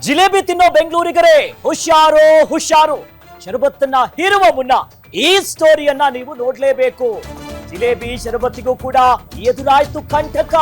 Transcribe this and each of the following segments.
ಜಿಲೇಬಿ ತಿನ್ನೋ ಬೆಂಗಳೂರಿಗರೇ, ಹುಷಾರು ಹುಷಾರು. ಶರಬತ್ತನ್ನ ಹೀರುವ ಮುನ್ನ ಈ ಸ್ಟೋರಿಯನ್ನ ನೀವು ನೋಡ್ಲೇಬೇಕು. ಜಿಲೇಬಿ ಶರಬತ್ತಿಗೂ ಕೂಡ ಎದುರಾಯ್ತು ಕಂಟಕ.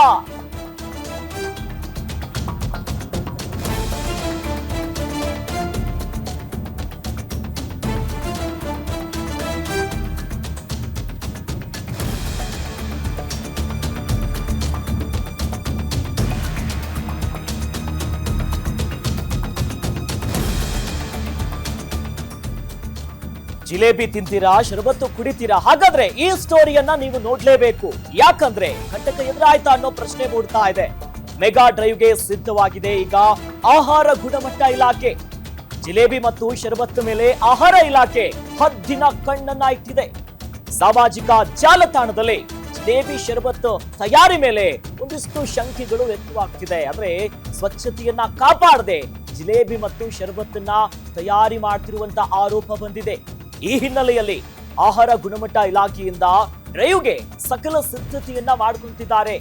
ಜಿಲೇಬಿ ತಿಂತೀರಾ, ಶರಬತ್ತು ಕುಡಿತೀರಾ? ಹಾಗಾದ್ರೆ ಈ ಸ್ಟೋರಿಯನ್ನ ನೀವು ನೋಡ್ಲೇಬೇಕು. ಯಾಕಂದ್ರೆ ಕಂಟಕ ಎದುರಾಯ್ತಾ ಅನ್ನೋ ಪ್ರಶ್ನೆ ಮೂಡ್ತಾ ಇದೆ. ಮೆಗಾ ಡ್ರೈವ್ಗೆ ಸಿದ್ಧವಾಗಿದೆ ಈಗ ಆಹಾರ ಗುಣಮಟ್ಟ ಇಲಾಖೆ. ಜಿಲೇಬಿ ಮತ್ತು ಶರಬತ್ತು ಮೇಲೆ ಆಹಾರ ಇಲಾಖೆ ಹದ್ದಿನ ಕಣ್ಣನ್ನ ಇಟ್ಟಿದೆ. ಸಾಮಾಜಿಕ ಜಾಲತಾಣದಲ್ಲಿ ಜಿಲೇಬಿ, ಶರಬತ್ತು ತಯಾರಿ ಮೇಲೆ ಒಂದಿಷ್ಟು ಶಂಕೆಗಳು ವ್ಯಕ್ತವಾಗ್ತಿದೆ. ಅಂದ್ರೆ ಸ್ವಚ್ಛತೆಯನ್ನ ಕಾಪಾಡದೆ ಜಿಲೇಬಿ ಮತ್ತು ಶರಬತ್ತನ್ನ ತಯಾರಿ ಮಾಡ್ತಿರುವಂತ ಆರೋಪ ಬಂದಿದೆ. ಈ ಹಿನ್ನೆಲೆಯಲ್ಲಿ ಆಹಾರ ಗುಣಮಟ್ಟ ಇಲಾಖೆಯಿಂದ ಡ್ರೈವ್ಗೆ ಸಕಲ ಸಿದ್ಧತೆಯನ್ನ ಮಾಡಿಕೊಳ್ತಿದ್ದಾರೆ.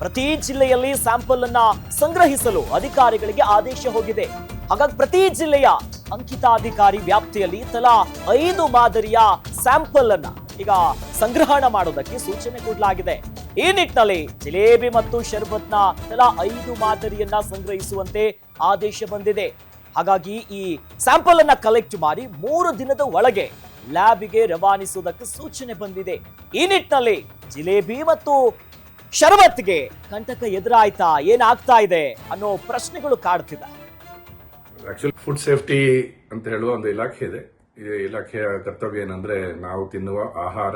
ಪ್ರತಿ ಜಿಲ್ಲೆಯಲ್ಲಿ ಸ್ಯಾಂಪಲ್ ಅನ್ನ ಸಂಗ್ರಹಿಸಲು ಅಧಿಕಾರಿಗಳಿಗೆ ಆದೇಶ ಹೋಗಿದೆ. ಹಾಗಾಗಿ ಪ್ರತಿ ಜಿಲ್ಲೆಯ ಅಂಕಿತಾಧಿಕಾರಿ ವ್ಯಾಪ್ತಿಯಲ್ಲಿ ತಲಾ ಐದು ಮಾದರಿಯ ಸ್ಯಾಂಪಲ್ ಅನ್ನ ಈಗ ಸಂಗ್ರಹಣ ಮಾಡೋದಕ್ಕೆ ಸೂಚನೆ ಕೊಡಲಾಗಿದೆ. ಈ ನಿಟ್ಟಿನಲ್ಲಿ ಜಿಲೇಬಿ ಮತ್ತು ಶರ್ಬತ್ನ ತಲಾ ಐದು ಮಾದರಿಯನ್ನ ಸಂಗ್ರಹಿಸುವಂತೆ ಆದೇಶ ಬಂದಿದೆ. ಹಾಗಾಗಿ ಈ ಸ್ಯಾಂಪಲ್ ಅನ್ನ ಕಲೆಕ್ಟ್ ಮಾಡಿ ಮೂರು ದಿನದ ಒಳಗೆ ಲ್ಯಾಬಿಗೆ ರವಾನಿಸುವುದಕ್ಕೆ ಸೂಚನೆ ಬಂದಿದೆ. ಈ ನಿಟ್ಟಿನಲ್ಲಿ ಜಿಲೇಬಿ ಮತ್ತು ಶರಬತ್ಗೆ ಕಂಟಕ ಎದುರಾಯ್ತಾ? ಏನಾಗ್ತಾ ಇದೆ ಅನ್ನೋ ಪ್ರಶ್ನೆಗಳು ಕಾಡ್ತಿದೆ. ಆಕ್ಚುಲಿ ಫುಡ್ ಸೇಫ್ಟಿ ಅಂತ ಹೇಳುವ ಒಂದು ಇಲಾಖೆ ಇದೆ. ಈ ಇಲಾಖೆಯ ಕರ್ತವ್ಯ ಏನಂದ್ರೆ ನಾವು ತಿನ್ನುವ ಆಹಾರ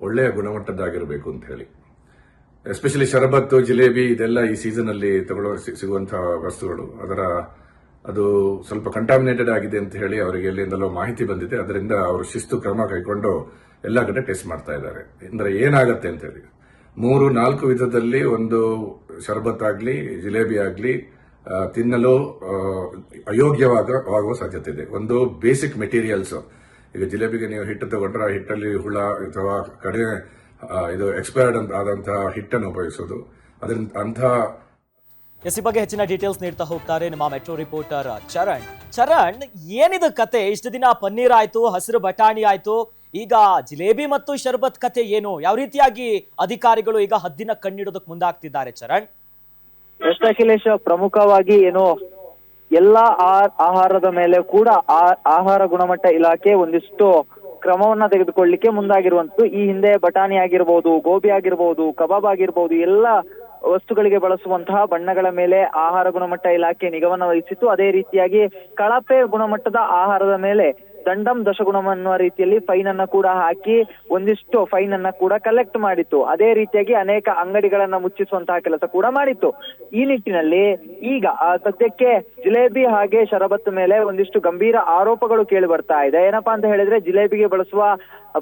ಒಳ್ಳೆಯ ಗುಣಮಟ್ಟದ್ದಾಗಿರಬೇಕು ಅಂತ ಹೇಳಿ. ಎಸ್ಪೆಷಲಿ ಶರಬತ್ತು, ಜಿಲೇಬಿ ಇದೆಲ್ಲ ಈ ಸೀಸನ್ ಅಲ್ಲಿ ತಗೊಳ್ಳೋ ಸಿಗುವಂತಹ ವಸ್ತುಗಳು. ಅದರ ಅದು ಸ್ವಲ್ಪ ಕಂಟಾಮಿನೇಟೆಡ್ ಆಗಿದೆ ಅಂತ ಹೇಳಿ ಅವರಿಗೆ ಎಲ್ಲಿಂದಲೋ ಮಾಹಿತಿ ಬಂದಿದೆ. ಅದರಿಂದ ಅವರು ಶಿಸ್ತು ಕ್ರಮ ಕೈಕೊಂಡು ಎಲ್ಲ ಕಡೆ ಟೆಸ್ಟ್ ಮಾಡ್ತಾ ಇದ್ದಾರೆ. ಅಂದ್ರೆ ಏನಾಗತ್ತೆ ಅಂತ ಹೇಳಿ. ಮೂರು, ನಾಲ್ಕು ವಿಧದಲ್ಲಿ ಒಂದು ಶರಬತ್ ಆಗ್ಲಿ, ಜಿಲೇಬಿ ಆಗ್ಲಿ ತಿನ್ನಲು ಅಯೋಗ್ಯವಾಗುವ ಸಾಧ್ಯತೆ ಇದೆ. ಒಂದು ಬೇಸಿಕ್ ಮೆಟೀರಿಯಲ್ಸ್ ಈಗ ಜಿಲೇಬಿಗೆ ನೀವು ಹಿಟ್ಟು ತಗೊಂಡ್ರೆ ಆ ಹಿಟ್ಟಲ್ಲಿ ಹುಳ ಅಥವಾ ಕಡಿಮೆ ಇದು ಎಕ್ಸ್ಪೈರ್ಡ್ ಆದಂತಹ ಹಿಟ್ಟನ್ನು ಉಪಯೋಗಿಸೋದು. ಅದರಿಂದ ಅಂತಹ ಎಸ್ ಬಗ್ಗೆ ಹೆಚ್ಚಿನ ಡೀಟೇಲ್ಸ್ ನೀಡ್ತಾ ಹೋಗ್ತಾರೆ ನಮ್ಮ ಮೆಟ್ರೋ ರಿಪೋರ್ಟರ್ ಚರಣ್. ಚರಣ್, ಏನಿದು ಕತೆ? ಇಷ್ಟು ದಿನ ಪನ್ನೀರ್ ಆಯ್ತು, ಹಸಿರು ಬಟಾಣಿ ಆಯ್ತು. ಈಗ ಜಿಲೇಬಿ ಮತ್ತು ಶರ್ಬತ್ ಕತೆ ಏನು? ಯಾವ ರೀತಿಯಾಗಿ ಅಧಿಕಾರಿಗಳು ಈಗ ಹದ್ದಿನ ಕಣ್ಣಿಡೋದಕ್ಕೆ ಮುಂದಾಗ್ತಿದ್ದಾರೆ ಚರಣ್? ಎಸ್ ಅಖಿಲೇಶ್ ಪ್ರಮುಖವಾಗಿ ಏನು, ಎಲ್ಲಾ ಆಹಾರದ ಮೇಲೆ ಕೂಡ ಆಹಾರ ಗುಣಮಟ್ಟ ಇಲಾಖೆ ಒಂದಿಷ್ಟು ಕ್ರಮವನ್ನ ತೆಗೆದುಕೊಳ್ಳಿಕ್ಕೆ ಮುಂದಾಗಿರುವಂತದ್ದು. ಈ ಹಿಂದೆ ಬಟಾಣಿ ಆಗಿರ್ಬೋದು, ಗೋಬಿ ಆಗಿರ್ಬೋದು, ಕಬಾಬ್ ಆಗಿರ್ಬೋದು, ಎಲ್ಲ ವಸ್ತುಗಳಿಗೆ ಬಳಸುವಂತಹ ಬಣ್ಣಗಳ ಮೇಲೆ ಆಹಾರ ಗುಣಮಟ್ಟ ಇಲಾಖೆ ನಿಗಮನ ವಹಿಸಿತ್ತು. ಅದೇ ರೀತಿಯಾಗಿ ಕಳಪೆ ಗುಣಮಟ್ಟದ ಆಹಾರದ ಮೇಲೆ ದಂಡಂ ದಶಗುಣಂ ಅನ್ನುವ ರೀತಿಯಲ್ಲಿ ಫೈನ್ ಅನ್ನ ಕೂಡ ಹಾಕಿ ಒಂದಿಷ್ಟು ಫೈನ್ ಅನ್ನ ಕೂಡ ಕಲೆಕ್ಟ್ ಮಾಡಿತ್ತು. ಅದೇ ರೀತಿಯಾಗಿ ಅನೇಕ ಅಂಗಡಿಗಳನ್ನ ಮುಚ್ಚಿಸುವಂತಹ ಕೆಲಸ ಕೂಡ ಮಾಡಿತ್ತು. ಈ ನಿಟ್ಟಿನಲ್ಲಿ ಈಗ ಸದ್ಯಕ್ಕೆ ಜಿಲೇಬಿ ಹಾಗೆ ಶರಬತ್ ಮೇಲೆ ಒಂದಿಷ್ಟು ಗಂಭೀರ ಆರೋಪಗಳು ಕೇಳಿ ಬರ್ತಾ ಇದೆ. ಏನಪ್ಪಾ ಅಂತ ಹೇಳಿದ್ರೆ ಜಿಲೇಬಿಗೆ ಬಳಸುವ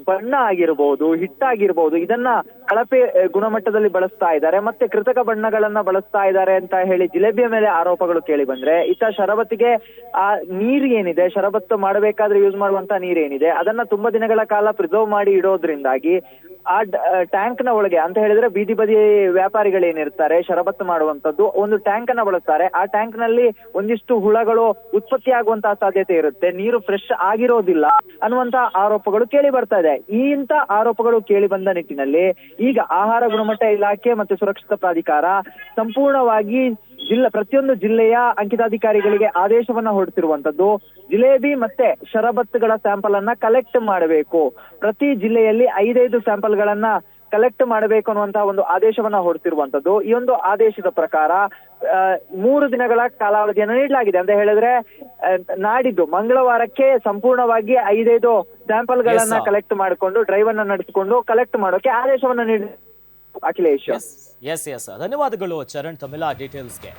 ಬಣ್ಣ ಆಗಿರ್ಬೋದು ಹಿಟ್ಟಾಗಿರ್ಬಹುದು ಇದನ್ನ ಕಳಪೆ ಗುಣಮಟ್ಟದಲ್ಲಿ ಬಳಸ್ತಾ ಇದ್ದಾರೆ. ಮತ್ತೆ ಕೃತಕ ಬಣ್ಣಗಳನ್ನ ಬಳಸ್ತಾ ಇದ್ದಾರೆ ಅಂತ ಹೇಳಿ ಜಿಲೇಬಿಯ ಮೇಲೆ ಆರೋಪಗಳು ಕೇಳಿ ಬಂದ್ರೆ ಇತ್ತ ಶರಬತ್ತಿಗೆ ಆ ನೀರ್ ಏನಿದೆ? ಶರಬತ್ತು ಮಾಡಬೇಕಾದ್ರೆ ಯೂಸ್ ಮಾಡುವಂತ ನೀರ್ ಏನಿದೆ? ಅದನ್ನ ತುಂಬಾ ದಿನಗಳ ಕಾಲ ಪ್ರಿಸರ್ವ್ ಮಾಡಿ ಇಡೋದ್ರಿಂದಾಗಿ ಆ ಟ್ಯಾಂಕ್ನ ಒಳಗೆ ಅಂತ ಹೇಳಿದ್ರೆ ಬೀದಿ ಬದಿ ವ್ಯಾಪಾರಿಗಳೇನಿರ್ತಾರೆ ಶರಬತ್ತು ಮಾಡುವಂತದ್ದು ಒಂದು ಟ್ಯಾಂಕ್ ಅನ್ನ ಬಳಸ್ತಾರೆ. ಆ ಟ್ಯಾಂಕ್ನಲ್ಲಿ ಒಂದಿಷ್ಟು ಹುಳಗಳು ಉತ್ಪತ್ತಿ ಆಗುವಂತಹ ಸಾಧ್ಯತೆ ಇರುತ್ತೆ. ನೀರು ಫ್ರೆಶ್ ಆಗಿರೋದಿಲ್ಲ ಅನ್ನುವಂತ ಆರೋಪಗಳು ಕೇಳಿ ಬರ್ತಾ ಇದೆ. ಈ ಇಂತ ಆರೋಪಗಳು ಕೇಳಿ ಬಂದ ನಿಟ್ಟಿನಲ್ಲಿ ಈಗ ಆಹಾರ ಗುಣಮಟ್ಟ ಇಲಾಖೆ ಮತ್ತು ಸುರಕ್ಷತಾ ಪ್ರಾಧಿಕಾರ ಸಂಪೂರ್ಣವಾಗಿ ಜಿಲ್ಲೆ ಪ್ರತಿಯೊಂದು ಜಿಲ್ಲೆಯ ಅಂಕಿತಾಧಿಕಾರಿಗಳಿಗೆ ಆದೇಶವನ್ನ ಹೊರಡಿಸಿರುವಂತದ್ದು ಜಿಲೇಬಿ ಮತ್ತೆ ಶರಬತ್ಗಳ ಸ್ಯಾಂಪಲ್ ಅನ್ನ ಕಲೆಕ್ಟ್ ಮಾಡಬೇಕು. ಪ್ರತಿ ಜಿಲ್ಲೆಯಲ್ಲಿ ಐದೈದು ಸ್ಯಾಂಪಲ್ ಗಳನ್ನ ಕಲೆಕ್ಟ್ ಮಾಡಬೇಕು ಅನ್ನುವಂತಹ ಒಂದು ಆದೇಶವನ್ನ ಹೊರಡಿಸಿರುವಂತದ್ದು. ಈ ಒಂದು ಆದೇಶದ ಪ್ರಕಾರ ಮೂರು ದಿನಗಳ ಕಾಲಾವಧಿಯನ್ನು ನೀಡಲಾಗಿದೆ ಅಂತ ಹೇಳಿದ್ರೆ ನಾಡಿದ್ದು ಮಂಗಳವಾರಕ್ಕೆ ಸಂಪೂರ್ಣವಾಗಿ ಐದೈದು ಸ್ಯಾಂಪಲ್ ಗಳನ್ನ ಕಲೆಕ್ಟ್ ಮಾಡಿಕೊಂಡು ಡ್ರೈವ್ ಅನ್ನ ನಡೆಸಿಕೊಂಡು ಕಲೆಕ್ಟ್ ಮಾಡೋಕೆ ಆದೇಶವನ್ನ ನೀಡಿ ಅಖಿಲೇಶ್. ಎಸ್ ಎಸ್ ಧನ್ಯವಾದಗಳು ಚರಣ್ ತಮಿಳಾ ಡೀಟೇಲ್ಸ್ಗೆ